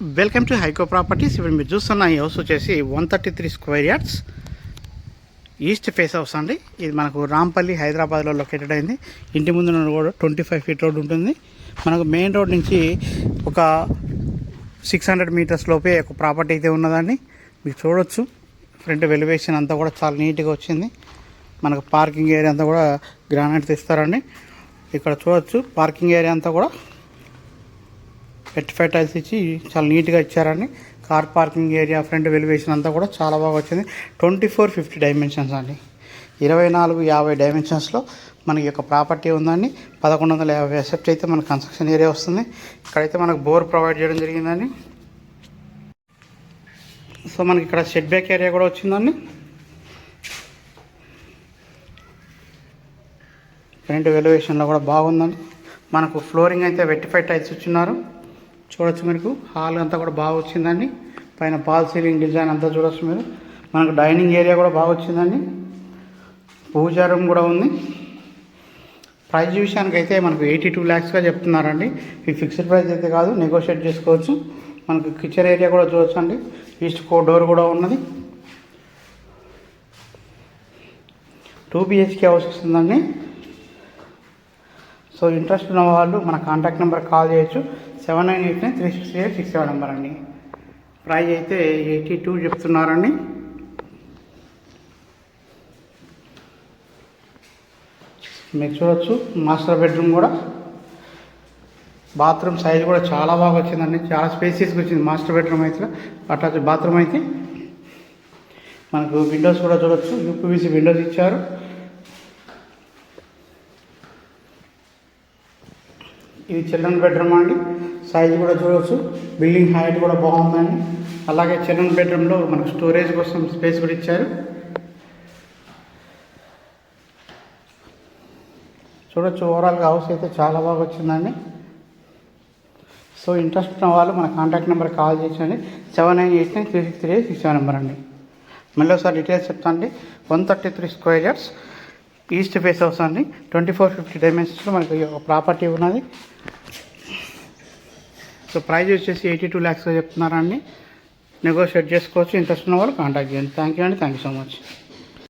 Welcome to హైకో properties. ఇప్పుడు మీరు చూస్తున్న ఈ హౌస్ వచ్చేసి one thirty three square yards. East face house అండి. ఇది మనకు రాంపల్లి హైదరాబాద్లో లొకేటెడ్ అయింది. ఇంటి ముందు కూడా ట్వంటీ ఫైవ్ ఫీట్ రోడ్ ఉంటుంది. మనకు మెయిన్ రోడ్ నుంచి ఒక సిక్స్ హండ్రెడ్ మీటర్స్ లోపే ఒక ప్రాపర్టీ అయితే ఉన్నదండి. మీరు చూడొచ్చు. ఫ్రంట్ వెలివేషన్ అంతా కూడా చాలా నీట్గా వచ్చింది. మనకు పార్కింగ్ ఏరియా అంతా కూడా గ్రానైట్ ఇస్తారండి ఇక్కడ చూడొచ్చు. పార్కింగ్ ఏరియా అంతా కూడా పెట్టిఫై టైల్స్ ఇచ్చి చాలా నీట్గా ఇచ్చారండి. Car parking area front elevation అంతా కూడా చాలా బాగా వచ్చింది. ట్వంటీ ఫోర్ ఫిఫ్టీ డైమెన్షన్స్ అండి. ఇరవై నాలుగు యాభై డైమెన్షన్స్లో మనకి యొక్క ప్రాపర్టీ ఉందండి. పదకొండు వందల యాభై ఎసెప్ట్ అయితే మన కన్స్ట్రక్షన్ ఏరియా వస్తుంది. ఇక్కడైతే మనకు బోర్ ప్రొవైడ్ చేయడం జరిగిందండి. సో మనకి ఇక్కడ షెడ్ బ్యాక్ ఏరియా కూడా వచ్చిందండి. ఫ్రంట్ వెలివేషన్లో కూడా బాగుందండి. మనకు ఫ్లోరింగ్ అయితే వెట్టిఫై టైల్స్ ఇచ్చిన్నారు. చూడొచ్చు మీకు హాల్ అంతా కూడా బాగా వచ్చిందండి. పైన పాల్ సీలింగ్ డిజైన్ అంతా చూడొచ్చు మీరు. మనకు డైనింగ్ ఏరియా కూడా బాగా వచ్చిందండి. పూజా రూమ్ కూడా ఉంది. ప్రైజ్ విషయానికి అయితే మనకు ఎయిటీ టూ ల్యాక్స్గా చెప్తున్నారండి. ఈ ఫిక్స్డ్ ప్రైస్ అయితే కాదు నెగోషియేట్ చేసుకోవచ్చు. మనకు కిచెన్ ఏరియా కూడా చూడొచ్చు అండి ఈస్ట్ కో డోర్ కూడా ఉన్నది. టూ బిహెచ్కే హౌస్ వస్తుందండి. సో ఇంట్రెస్ట్ ఉన్న వాళ్ళు మన కాంటాక్ట్ నెంబర్ కాల్ చేయొచ్చు. Seven nine eight nine three six eight six seven number అండి. ప్రైజ్ అయితే ఎయిటీ టూ చెప్తున్నారండి. మీరు చూడొచ్చు మాస్టర్ బెడ్రూమ్ కూడా. బాత్రూమ్ సైజ్ కూడా చాలా బాగా వచ్చిందండి. చాలా స్పేసియస్గా వచ్చింది మాస్టర్ బెడ్రూమ్ అయితే. అటాచ్ బాత్రూమ్ అయితే మనకు విండోస్ కూడా చూడొచ్చు. యూపీవీసీ విండోస్ ఇచ్చారు. ఇది చిల్డ్రన్ బెడ్రూమ్ అండి. సైజ్ కూడా చూడవచ్చు బిల్డింగ్ హైట్ కూడా బాగుందండి. అలాగే చిల్డ్రన్ బెడ్రూమ్లో మనకు స్టోరేజ్ కోసం స్పేస్ కూడా ఇచ్చారు. చూడొచ్చు ఓవరాల్గా హౌస్ అయితే చాలా బాగా వచ్చిందండి. సో ఇంట్రెస్ట్ ఉన్న వాళ్ళు మన contact number call చేసండి seven nine eight nine three six three six seven number అండి. మళ్ళీ ఒకసారి డీటెయిల్స్ చెప్తాను అండి. One thirty three square yards east face house అండి. ట్వంటీ ఫోర్ ఫిఫ్టీ డైమెన్షన్స్లో మనకి ఒక ప్రాపర్టీ ఉన్నది. సో ప్రైజ్ వచ్చేసి ఎయిటీ టూ ల్యాక్స్గా చెప్తున్నారండి నెగోషియేట్ చేసుకోవచ్చు ఇంట్రెస్ట్ ఉన్న వాళ్ళు కాంటాక్ట్ చేయండి. థ్యాంక్ యూ అండి. Thank you so much